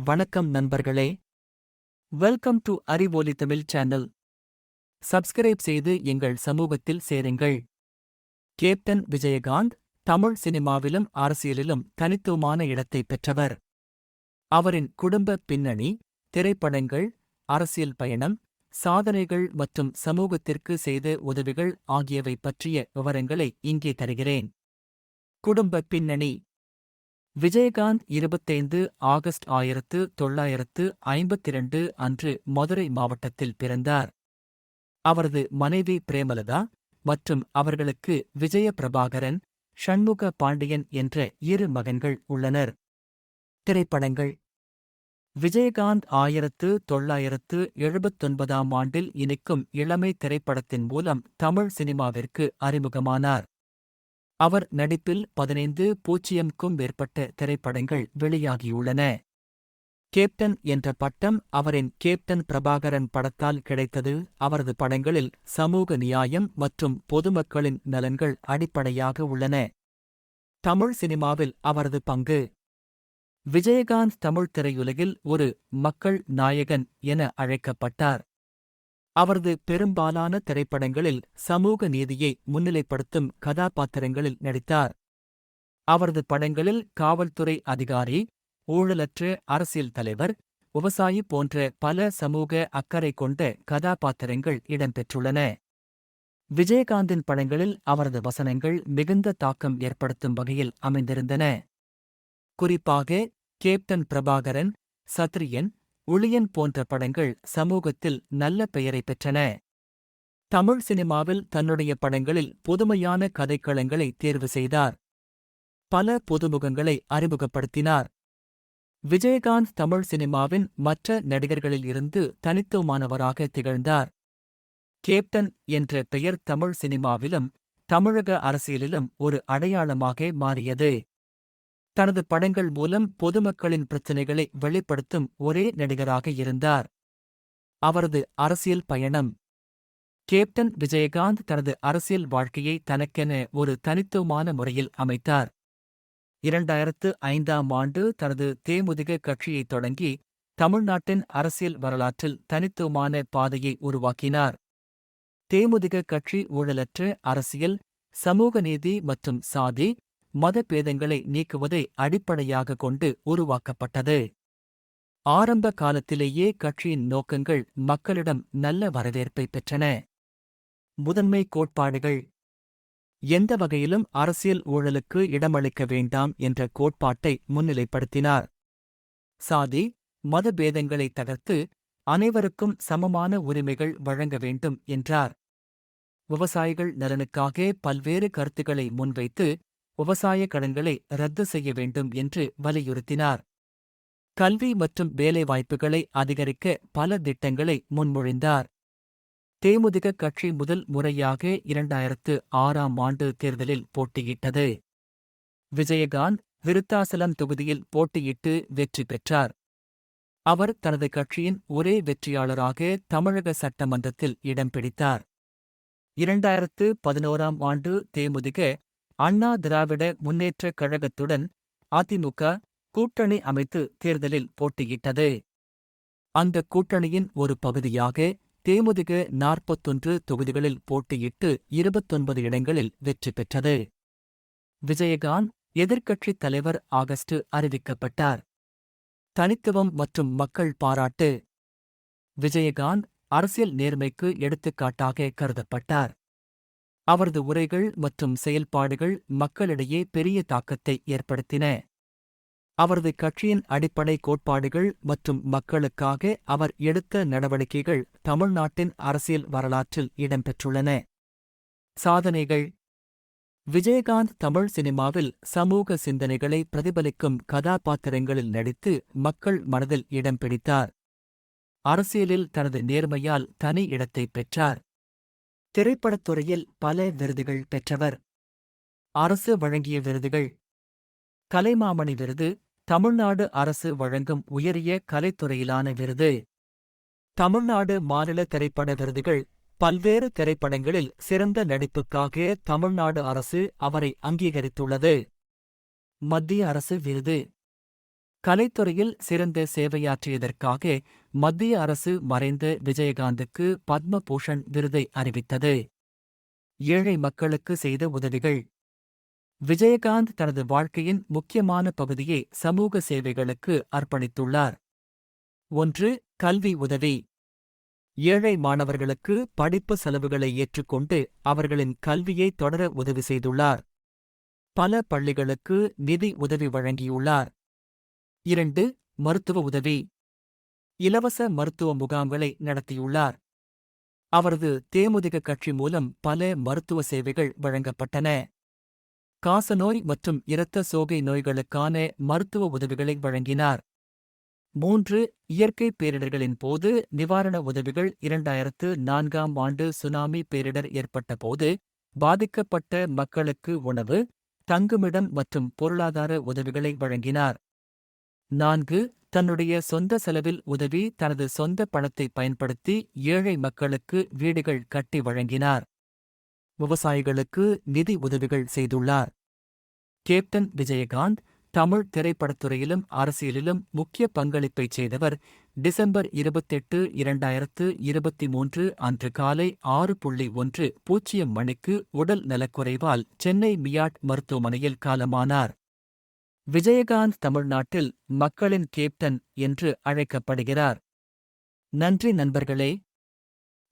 வணக்கம் நண்பர்களே. Welcome to Arivoli Tamil channel subscribe செய்து எங்கள் சமூகத்தில் சேருங்கள். கேப்டன் விஜயகாந்த் தமிழ் சினிமாவிலும் அரசியலிலும் தனித்துவமான இடத்தை பெற்றவர். அவரின் குடும்ப பின்னணி திரைப்படங்கள் அரசியல் பயணம் சாதனைகள் மற்றும் சமூகத்திற்கு செய்த உதவிகள் ஆகியவை பற்றிய விவரங்களை இங்கே தருகிறேன். குடும்ப பின்னணி விஜயகாந்த் இருபத்தைந்து ஆகஸ்ட் ஆயிரத்து தொள்ளாயிரத்து ஐம்பத்திரண்டு அன்று மதுரை மாவட்டத்தில் பிறந்தார். அவரது மனைவி பிரேமலதா மற்றும் அவர்களுக்கு விஜய பிரபாகரன் ஷண்முக பாண்டியன் என்ற இரு மகன்கள் உள்ளனர். திரைப்படங்கள். விஜயகாந்த் ஆயிரத்து தொள்ளாயிரத்து எழுபத்தொன்பதாம் ஆண்டில் இனிக்கும் இளமை திரைப்படத்தின் மூலம் தமிழ் சினிமாவிற்கு அறிமுகமானார். அவர் நடிப்பில் பதினைந்து பூஜ்ஜியம்க்கும் மேற்பட்ட திரைப்படங்கள் வெளியாகியுள்ளன. கேப்டன் என்ற பட்டம் அவரின் கேப்டன் பிரபாகரன் படத்தால் கிடைத்தது. அவரது படங்களில் சமூக நியாயம் மற்றும் பொதுமக்களின் நலன்கள் அடிப்படையாக உள்ளன. தமிழ் சினிமாவில் அவரது பங்கு. விஜயகாந்த் தமிழ் திரையுலகில் ஒரு மக்கள் நாயகன் என அழைக்கப்பட்டார். அவரது பெரும்பாலான திரைப்படங்களில் சமூக நீதியை முன்னிலைப்படுத்தும் கதாபாத்திரங்களில் நடித்தார். அவரது படங்களில் காவல்துறை அதிகாரி ஊழலற்ற அரசியல் தலைவர் விவசாயி போன்ற பல சமூக அக்கறை கொண்ட கதாபாத்திரங்கள் இடம்பெற்றுள்ளன. விஜயகாந்தின் படங்களில் அவரது வசனங்கள் மிகுந்த தாக்கம் ஏற்படுத்தும் வகையில் அமைந்திருந்தன. குறிப்பாக கேப்டன் பிரபாகரன் சத்ரியன் உளியன் போன்ற படங்கள் சமூகத்தில் நல்ல பெயரை பெற்றன. தமிழ் சினிமாவில் தன்னுடைய படங்களில் புதுமையான கதைக்களங்களை தேர்வு செய்தார். பல புதுமுகங்களை அறிமுகப்படுத்தினார். விஜயகாந்த் தமிழ் சினிமாவின் மற்ற நடிகர்களில் இருந்து தனித்துவமானவராக திகழ்ந்தார். கேப்டன் என்ற பெயர் தமிழ் சினிமாவிலும் தமிழக அரசியலிலும் ஒரு அடையாளமாக மாறியது. தனது படங்கள் மூலம் பொதுமக்களின் பிரச்சினைகளை வெளிப்படுத்தும் ஒரே நடிகராக இருந்தார். அவரது அரசியல் பயணம். கேப்டன் விஜயகாந்த் தனது அரசியல் வாழ்க்கையை தனக்கென ஒரு தனித்துவமான முறையில் அமைத்தார். இரண்டாயிரத்து ஐந்தாம் ஆண்டு தனது தேமுதிக கட்சியைத் தொடங்கி தமிழ்நாட்டின் அரசியல் வரலாற்றில் தனித்துவமான பாதையை உருவாக்கினார். தேமுதிக கட்சி ஊழலற்ற அரசியல் சமூக நீதி மற்றும் சாதி மத பேதங்களை நீக்குவதை அடிப்படையாக கொண்டு உருவாக்கப்பட்டது. ஆரம்ப காலத்திலேயே கட்சியின் நோக்கங்கள் மக்களிடம் நல்ல வரவேற்பை பெற்றன. முதன்மை கோட்பாடுகள். எந்த வகையிலும் அரசியல் ஊழலுக்கு இடமளிக்க வேண்டாம் என்ற கோட்பாட்டை முன்னிலைப்படுத்தினார். சாதி மதபேதங்களை தகர்த்து அனைவருக்கும் சமமான உரிமைகள் வழங்க வேண்டும் என்றார். விவசாயிகள் நலனுக்காக பல்வேறு கருத்துக்களை முன்வைத்து விவசாய கடன்களை ரத்து செய்ய வேண்டும் என்று வலியுறுத்தினார். கல்வி மற்றும் வேலைவாய்ப்புகளை அதிகரிக்க பல திட்டங்களை முன்மொழிந்தார். தேமுதிக கட்சி முதல் முறையாக இரண்டாயிரத்து ஆறாம் ஆண்டு தேர்தலில் போட்டியிட்டது. விஜயகாந்த் விருத்தாசலம் தொகுதியில் போட்டியிட்டு வெற்றி பெற்றார். அவர் தனது கட்சியின் ஒரே வெற்றியாளராக தமிழக சட்டமன்றத்தில் இடம் பிடித்தார். இரண்டாயிரத்து பதினோராம் ஆண்டு தேமுதிக அண்ணா திராவிட முன்னேற்றக் கழகத்துடன் அதிமுக கூட்டணி அமைத்து தேர்தலில் போட்டியிட்டது. அந்த கூட்டணியின் ஒரு பகுதியாக தேமுதிக நாற்பத்தொன்று தொகுதிகளில் போட்டியிட்டு இருபத்தொன்பது இடங்களில் வெற்றி பெற்றது. விஜயகாந்த் எதிர்க்கட்சித் தலைவர் ஆகஸ்ட் அறிவிக்கப்பட்டார். தனித்துவம் மற்றும் மக்கள் பாராட்டு. விஜயகாந்த் அரசியல் நேர்மைக்கு எடுத்துக்காட்டாக கருதப்பட்டார். அவரது உரைகள் மற்றும் செயல்பாடுகள் மக்களிடையே பெரிய தாக்கத்தை ஏற்படுத்தின. அவரது கட்சியின் அடிப்படை கோட்பாடுகள் மற்றும் மக்களுக்காக அவர் எடுத்த நடவடிக்கைகள் தமிழ்நாட்டின் அரசியல் வரலாற்றில் இடம்பெற்றுள்ளன. சாதனைகள். விஜயகாந்த் தமிழ் சினிமாவில் சமூக சிந்தனைகளை பிரதிபலிக்கும் கதாபாத்திரங்களில் நடித்து மக்கள் மனதில் இடம் பிடித்தார். அரசியலில் தனது நேர்மையால் தனி இடத்தை பெற்றார். திரைப்படத்துறையில் பல விருதுகள் பெற்றவர். அரசு வழங்கிய விருதுகள். கலைமாமணி விருது தமிழ்நாடு அரசு வழங்கும் உயரிய கலைத்துறையிலான விருது. தமிழ்நாடு மாநில திரைப்பட விருதுகள் பல்வேறு திரைப்படங்களில் சிறந்த நடிப்புக்காக தமிழ்நாடு அரசு அவரை அங்கீகரித்துள்ளது. மத்திய அரசு விருது. கலைத்துறையில் சிறந்த சேவையாற்றியதற்காக மத்திய அரசு மறைந்த விஜயகாந்துக்கு பத்ம பூஷன் விருதை அறிவித்தது. ஏழை மக்களுக்கு செய்த உதவிகள். விஜயகாந்த் தனது வாழ்க்கையின் முக்கியமான பகுதியை சமூக சேவைகளுக்கு அர்ப்பணித்துள்ளார். ஒன்று கல்வி உதவி. ஏழை மாணவர்களுக்கு படிப்பு செலவுகளை ஏற்றுக்கொண்டு அவர்களின் கல்வியை தொடர உதவி செய்துள்ளார். பல பள்ளிகளுக்கு நிதி உதவி வழங்கியுள்ளார். இரண்டு மருத்துவ உதவி. இலவச மருத்துவ முகாம்களை நடத்தியுள்ளார். அவரது தேமுதிக கட்சி மூலம் பல மருத்துவ சேவைகள் வழங்கப்பட்டன. காசநோய் மற்றும் இரத்த சோகை நோய்களுக்கான மருத்துவ உதவிகளை வழங்கினார். மூன்று இயற்கை பேரிடர்களின் போது நிவாரண உதவிகள் இரண்டாயிரத்து நான்காம் ஆண்டு சுனாமி பேரிடர் ஏற்பட்டபோது பாதிக்கப்பட்ட மக்களுக்கு உணவு தங்குமிடம் மற்றும் பொருளாதார உதவிகளை வழங்கினார். நான்கு தன்னுடைய சொந்த செலவில் உதவி தனது சொந்த பணத்தை பயன்படுத்தி ஏழை மக்களுக்கு வீடுகள் கட்டி வழங்கினார். விவசாயிகளுக்கு நிதி உதவிகள் செய்துள்ளார். கேப்டன் விஜயகாந்த் தமிழ் திரைப்படத்துறையிலும் அரசியலிலும் முக்கிய பங்களிப்பைச் செய்தவர் டிசம்பர் இருபத்தெட்டு இரண்டாயிரத்து இருபத்தி மூன்று அன்று காலை ஆறு புள்ளி ஒன்று பூஜ்ஜியம் மணிக்கு உடல் நலக்குறைவால் சென்னை மியாட் மருத்துவமனையில் காலமானார். விஜயகாந்த் தமிழ்நாட்டில் மக்களின் கேப்டன் என்று அழைக்கப்படுகிறார். நன்றி நண்பர்களே.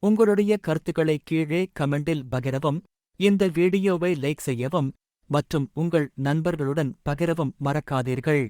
உங்களுடைய கருத்துக்களை கீழே கமெண்டில் பகிரவும் இந்த வீடியோவை லைக் செய்யவும் மற்றும் உங்கள் நண்பர்களுடன் பகிரவும் மறக்காதீர்கள்.